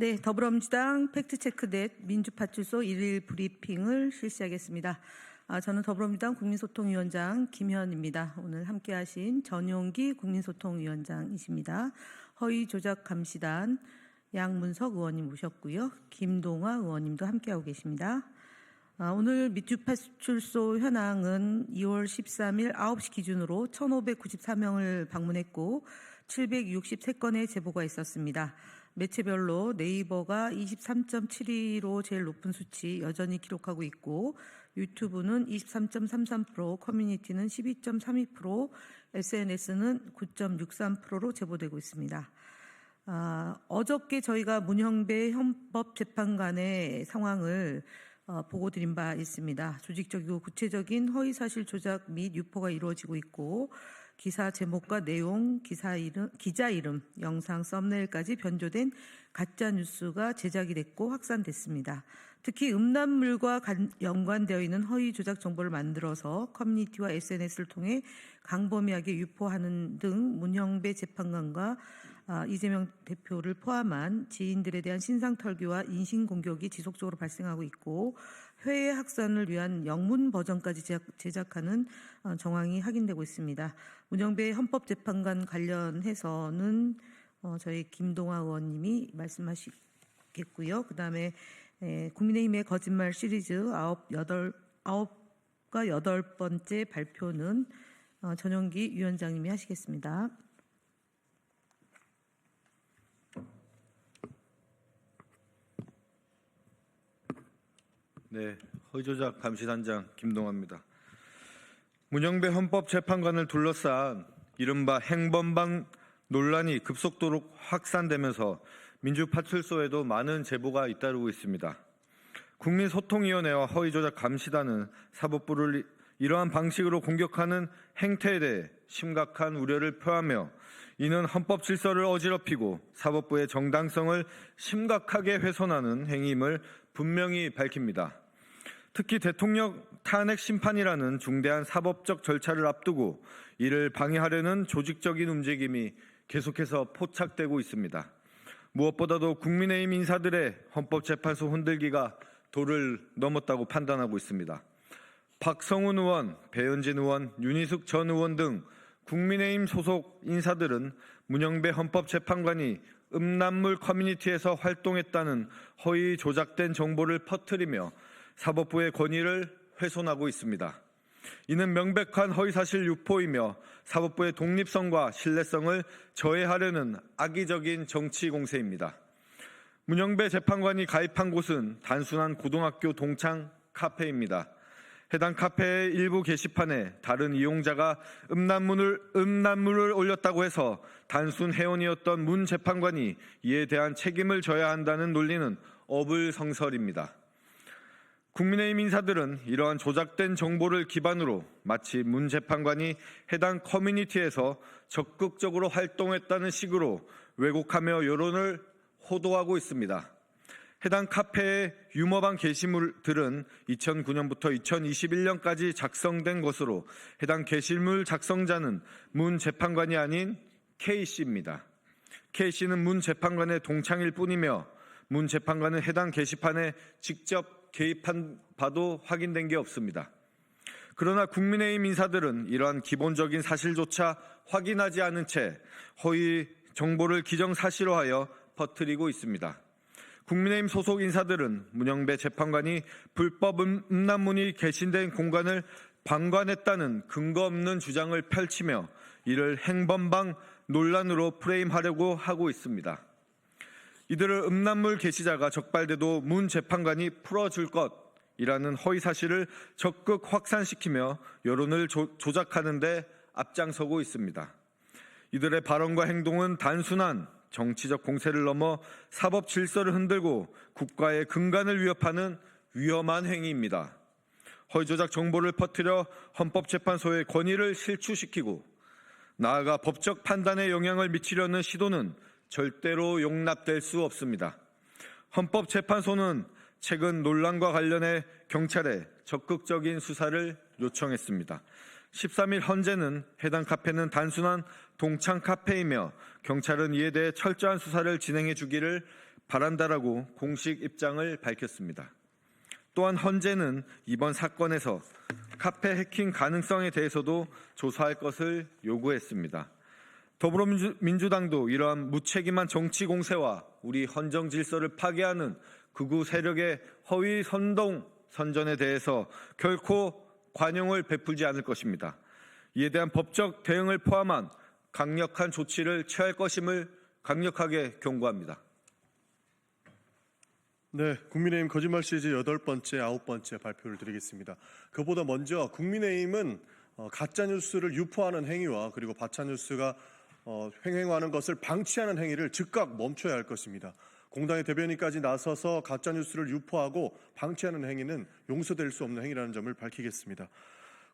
네, 더불어민주당 팩트체크넷 민주파출소 일일 브리핑을 실시하겠습니다. 아, 저는 더불어민주당 국민소통위원장 김현입니다. 오늘 함께하신 전용기 국민소통위원장이십니다. 허위 조작 감시단 양문석 의원님 오셨고요. 김동화 의원님도 함께하고 계십니다. 아, 오늘 민주파출소 현황은 2월 13일 9시 기준으로 1,594명을 방문했고 763건의 제보가 있었습니다. 매체별로 네이버가 23.72로 제일 높은 수치 여전히 기록하고 있고 유튜브는 23.33%, 커뮤니티는 12.32%, SNS는 9.63%로 제보되고 있습니다. 아, 어저께 저희가 문형배 헌법재판관의 상황을 어, 보고 드린 바 있습니다. 조직적이고 구체적인 허위사실 조작 및 유포가 이루어지고 있고 기사 제목과 내용, 기사 이름, 기자 이름, 영상 썸네일까지 변조된 가짜 뉴스가 제작이 됐고 확산됐습니다. 특히 음란물과 간- 연관되어 있는 허위 조작 정보를 만들어서 커뮤니티와 SNS를 통해 강범위하게 유포하는 등 문형배 재판관과 아, 이재명 대표를 포함한 지인들에 대한 신상 털기와 인신 공격이 지속적으로 발생하고 있고 회의 확산을 위한 영문 버전까지 제작, 제작하는 어, 정황이 확인되고 있습니다. 문영배 헌법재판관 관련해서는 어, 저희 김동화 의원님이 말씀하시겠고요. 그 다음에 국민의힘의 거짓말 시리즈 아홉 여덟 아홉과 여덟 번째 발표는 어, 전용기 위원장님이 하시겠습니다. 네, 허위조작 감시단장 김동환입니다. 문영배 헌법재판관을 둘러싼 이른바 행범방 논란이 급속도로 확산되면서 민주파출소에도 많은 제보가 잇따르고 있습니다. 국민소통위원회와 허위조작 감시단은 사법부를 이러한 방식으로 공격하는 행태에 대해 심각한 우려를 표하며 이는 헌법 질서를 어지럽히고 사법부의 정당성을 심각하게 훼손하는 행위임을 분명히 밝힙니다. 특히 대통령 탄핵 심판이라는 중대한 사법적 절차를 앞두고 이를 방해하려는 조직적인 움직임이 계속해서 포착되고 있습니다. 무엇보다도 국민의힘 인사들의 헌법재판소 흔들기가 도를 넘었다고 판단하고 있습니다. 박성훈 의원, 배현진 의원, 윤희숙 전 의원 등 국민의힘 소속 인사들은 문영배 헌법재판관이 음란물 커뮤니티에서 활동했다는 허위 조작된 정보를 퍼뜨리며 사법부의 권위를 훼손하고 있습니다. 이는 명백한 허위사실 유포이며 사법부의 독립성과 신뢰성을 저해하려는 악의적인 정치 공세입니다. 문영배 재판관이 가입한 곳은 단순한 고등학교 동창 카페입니다. 해당 카페의 일부 게시판에 다른 이용자가 음란물을, 음란물을 올렸다고 해서 단순 회원이었던 문 재판관이 이에 대한 책임을 져야 한다는 논리는 어불성설입니다. 국민의힘 인사들은 이러한 조작된 정보를 기반으로 마치 문 재판관이 해당 커뮤니티에서 적극적으로 활동했다는 식으로 왜곡하며 여론을 호도하고 있습니다. 해당 카페의 유머방 게시물들은 2009년부터 2021년까지 작성된 것으로 해당 게시물 작성자는 문 재판관이 아닌 K씨입니다. K씨는 문 재판관의 동창일 뿐이며 문 재판관은 해당 게시판에 직접 개입한 바도 확인된 게 없습니다. 그러나 국민의힘 인사들은 이러한 기본적인 사실조차 확인하지 않은 채 허위 정보를 기정사실화하여 퍼뜨리고 있습니다. 국민의힘 소속 인사들은 문영배 재판관이 불법 음- 음란문이 개신된 공간을 방관했다는 근거 없는 주장을 펼치며 이를 행범방 논란으로 프레임하려고 하고 있습니다. 이들을 음란물 게시자가 적발돼도 문 재판관이 풀어줄 것이라는 허위 사실을 적극 확산시키며 여론을 조, 조작하는 데 앞장서고 있습니다. 이들의 발언과 행동은 단순한 정치적 공세를 넘어 사법 질서를 흔들고 국가의 근간을 위협하는 위험한 행위입니다. 허위조작 정보를 퍼뜨려 헌법재판소의 권위를 실추시키고 나아가 법적 판단에 영향을 미치려는 시도는 절대로 용납될 수 없습니다. 헌법재판소는 최근 논란과 관련해 경찰에 적극적인 수사를 요청했습니다. 13일 현재는 해당 카페는 단순한 동창 카페이며 경찰은 이에 대해 철저한 수사를 진행해 주기를 바란다라고 공식 입장을 밝혔습니다. 또한 헌재는 이번 사건에서 카페 해킹 가능성에 대해서도 조사할 것을 요구했습니다. 더불어민주당도 이러한 무책임한 정치 공세와 우리 헌정 질서를 파괴하는 극우 세력의 허위 선동 선전에 대해서 결코 관용을 베풀지 않을 것입니다. 이에 대한 법적 대응을 포함한 강력한 조치를 취할 것임을 강력하게 경고합니다. 네, 국민의힘 거짓말 시리즈 여덟 번째, 아홉 번째 발표를 드리겠습니다. 그보다 먼저 국민의힘은 어, 가짜 뉴스를 유포하는 행위와 그리고 가짜 뉴스가 어, 횡행하는 것을 방치하는 행위를 즉각 멈춰야 할 것입니다. 공당의 대변인까지 나서서 가짜 뉴스를 유포하고 방치하는 행위는 용서될 수 없는 행위라는 점을 밝히겠습니다.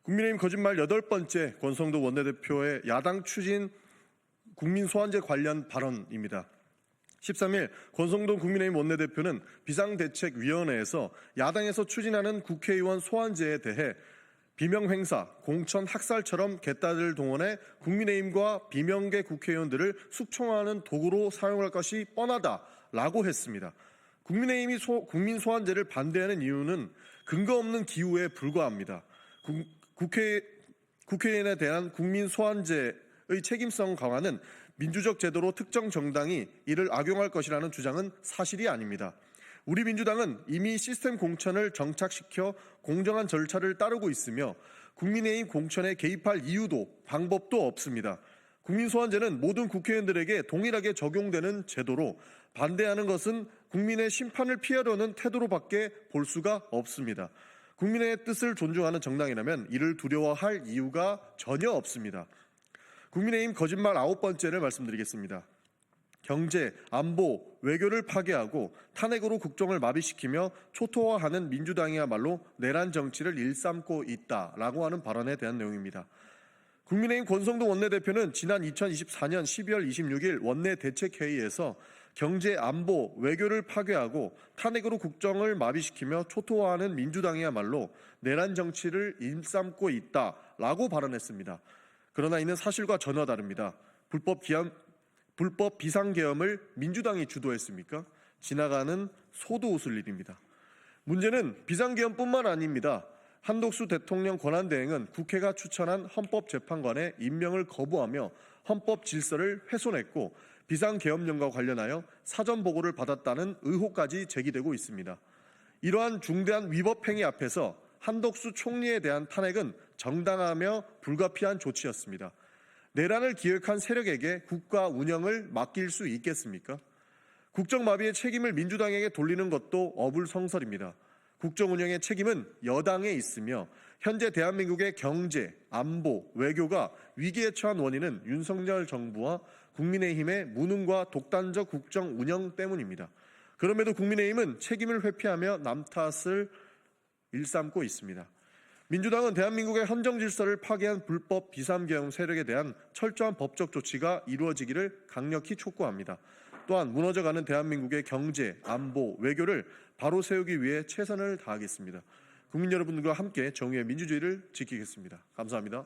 국민의힘 거짓말 여덟 번째 권성도 원내대표의 야당 추진 국민 소환제 관련 발언입니다. 13일 권성동 국민의힘 원내대표는 비상대책위원회에서 야당에서 추진하는 국회의원 소환제에 대해 비명 행사, 공천 학살처럼 개딸을 동원해 국민의힘과 비명계 국회의원들을 숙청하는 도구로 사용할 것이 뻔하다라고 했습니다. 국민의힘이 소- 국민 소환제를 반대하는 이유는 근거 없는 기우에 불과합니다. 국- 국회 국회의원에 대한 국민 소환제의 책임성 강화는 민주적 제도로 특정 정당이 이를 악용할 것이라는 주장은 사실이 아닙니다. 우리 민주당은 이미 시스템 공천을 정착시켜 공정한 절차를 따르고 있으며 국민의힘 공천에 개입할 이유도 방법도 없습니다. 국민소환제는 모든 국회의원들에게 동일하게 적용되는 제도로 반대하는 것은 국민의 심판을 피하려는 태도로밖에 볼 수가 없습니다. 국민의 뜻을 존중하는 정당이라면 이를 두려워할 이유가 전혀 없습니다. 국민의힘 거짓말 아홉 번째를 말씀드리겠습니다. 경제, 안보, 외교를 파괴하고 탄핵으로 국정을 마비시키며 초토화하는 민주당이야말로 내란 정치를 일삼고 있다라고 하는 발언에 대한 내용입니다. 국민의힘 권성동 원내대표는 지난 2024년 12월 26일 원내 대책회의에서 경제, 안보, 외교를 파괴하고 탄핵으로 국정을 마비시키며 초토화하는 민주당이야말로 내란 정치를 일삼고 있다라고 발언했습니다. 그러나 이는 사실과 전혀 다릅니다. 불법 기한 불법 비상계엄을 민주당이 주도했습니까? 지나가는 소도 웃을 일입니다. 문제는 비상계엄뿐만 아닙니다. 한독수 대통령 권한대행은 국회가 추천한 헌법재판관의 임명을 거부하며 헌법 질서를 훼손했고 비상계엄령과 관련하여 사전 보고를 받았다는 의혹까지 제기되고 있습니다. 이러한 중대한 위법 행위 앞에서 한덕수 총리에 대한 탄핵은 정당하며 불가피한 조치였습니다. 내란을 기획한 세력에게 국가 운영을 맡길 수 있겠습니까? 국정마비의 책임을 민주당에게 돌리는 것도 어불성설입니다. 국정 운영의 책임은 여당에 있으며 현재 대한민국의 경제, 안보, 외교가 위기에 처한 원인은 윤석열 정부와 국민의힘의 무능과 독단적 국정 운영 때문입니다. 그럼에도 국민의힘은 책임을 회피하며 남 탓을 일삼고 있습니다. 민주당은 대한민국의 헌정 질서를 파괴한 불법 비상계엄 세력에 대한 철저한 법적 조치가 이루어지기를 강력히 촉구합니다. 또한 무너져가는 대한민국의 경제, 안보, 외교를 바로 세우기 위해 최선을 다하겠습니다. 국민 여러분과 함께 정의의 민주주의를 지키겠습니다. 감사합니다.